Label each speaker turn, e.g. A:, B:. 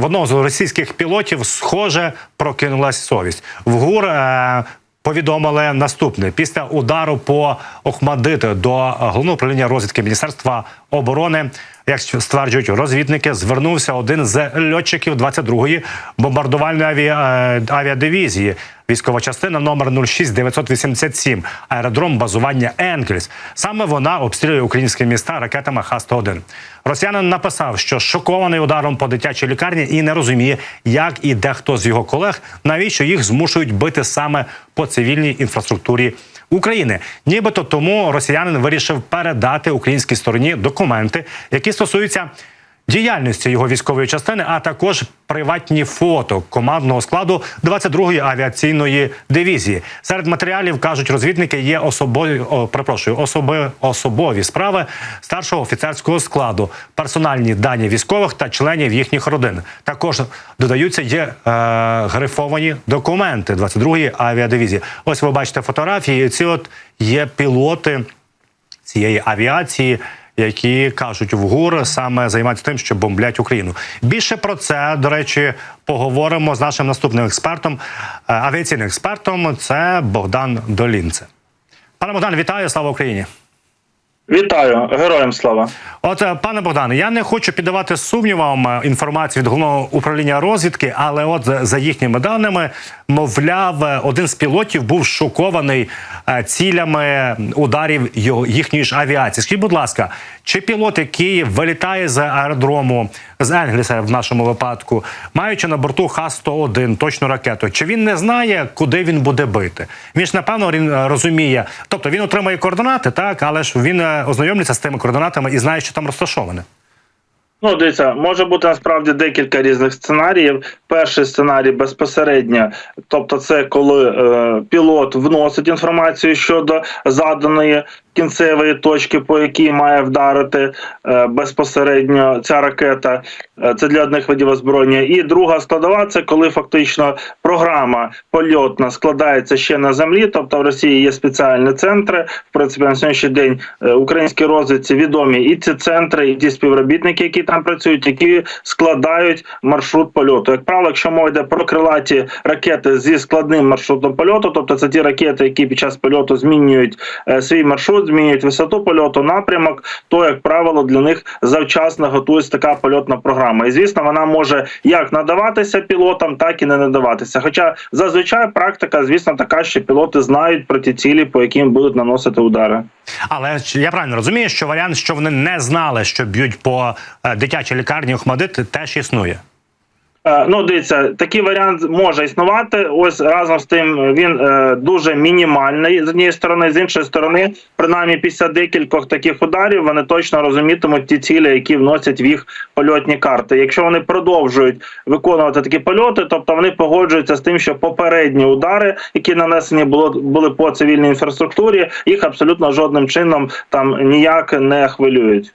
A: в одного з російських пілотів, схоже, прокинулась совість. В ГУР е, повідомили наступне: після удару по Охмадити до головного управління розвідки Міністерства оборони, як стверджують розвідники, звернувся один з льотчиків 22-ї бомбардувальної е, авіадивізії. Військова частина номер 06987, аеродром базування Енкельс. Саме вона обстрілює українські міста ракетами Х-101. Росіянин написав, що шокований ударом по дитячій лікарні і не розуміє, як і дехто з його колег, навіщо їх змушують бити саме по цивільній інфраструктурі України. Нібито тому росіянин вирішив передати українській стороні документи, які стосуються діяльності його військової частини, а також приватні фото командного складу 22-ї авіаційної дивізії. Серед матеріалів кажуть розвідники є особові, о, перепрошую, особи, особові справи старшого офіцерського складу, персональні дані військових та членів їхніх родин. Також додаються є е, грифовані документи 22-ї авіадивізії. Ось ви бачите фотографії. Ці от є пілоти цієї авіації, які кажуть в ГУР саме займаються тим, що бомблять Україну. Більше про це до речі поговоримо з нашим наступним експертом, е, авіаційним експертом. Це Богдан Долінце. Пане Богдан, вітаю! Слава Україні!
B: Вітаю, героям слава.
A: От, е, пане Богдане, я не хочу піддавати сумнівам е, інформацію від головного управління розвідки, але от за- їхніми даними, мовляв, е, один з пілотів був шокований цілями ударів його їхньої ж авіації. Скажіть, будь ласка, чи пілот, який вилітає з аеродрому з Енгліса в нашому випадку, маючи на борту Х-101 точну ракету, чи він не знає, куди він буде бити? Він ж напевно він е, розуміє, тобто він отримає координати, так але ж він е, ознайомлюється з тими координатами і знає, що там розташоване.
B: Ну, дивіться, може бути насправді декілька різних сценаріїв. Перший сценарій безпосередньо, тобто, це коли е, пілот вносить інформацію щодо заданої кінцевої точки, по якій має вдарити е, безпосередньо ця ракета. Е, Це для одних видів озброєння. І друга складова це коли фактично програма польотна складається ще на землі. Тобто в Росії є спеціальні центри. В принципі, на сьогоднішній день е, українській розвідці відомі і ці центри, і ті співробітники, які там працюють, які складають маршрут польоту. Як правило, якщо мова йде про крилаті ракети зі складним маршрутом польоту, тобто це ті ракети, які під час польоту змінюють е, свій маршрут, змінюють висоту польоту, напрямок, то як правило для них завчасно готується така польотна програма. І звісно, вона може як надаватися пілотам, так і не надаватися. Хоча зазвичай практика, звісно, така, що пілоти знають про ті цілі, по яким будуть наносити удари.
A: Але я правильно розумію, що варіант, що вони не знали, що б'ють по е, дитячій лікарні Охмадит, теж існує.
B: Е, Ну, дивіться, такий варіант може існувати. Ось разом з тим він е, дуже мінімальний з однієї сторони, з іншої сторони, принаймні після декількох таких ударів вони точно розумітимуть ті цілі, які вносять в їх польотні карти. Якщо вони продовжують виконувати такі польоти, тобто вони погоджуються з тим, що попередні удари, які нанесені було були по цивільній інфраструктурі, їх абсолютно жодним чином там ніяк не хвилюють.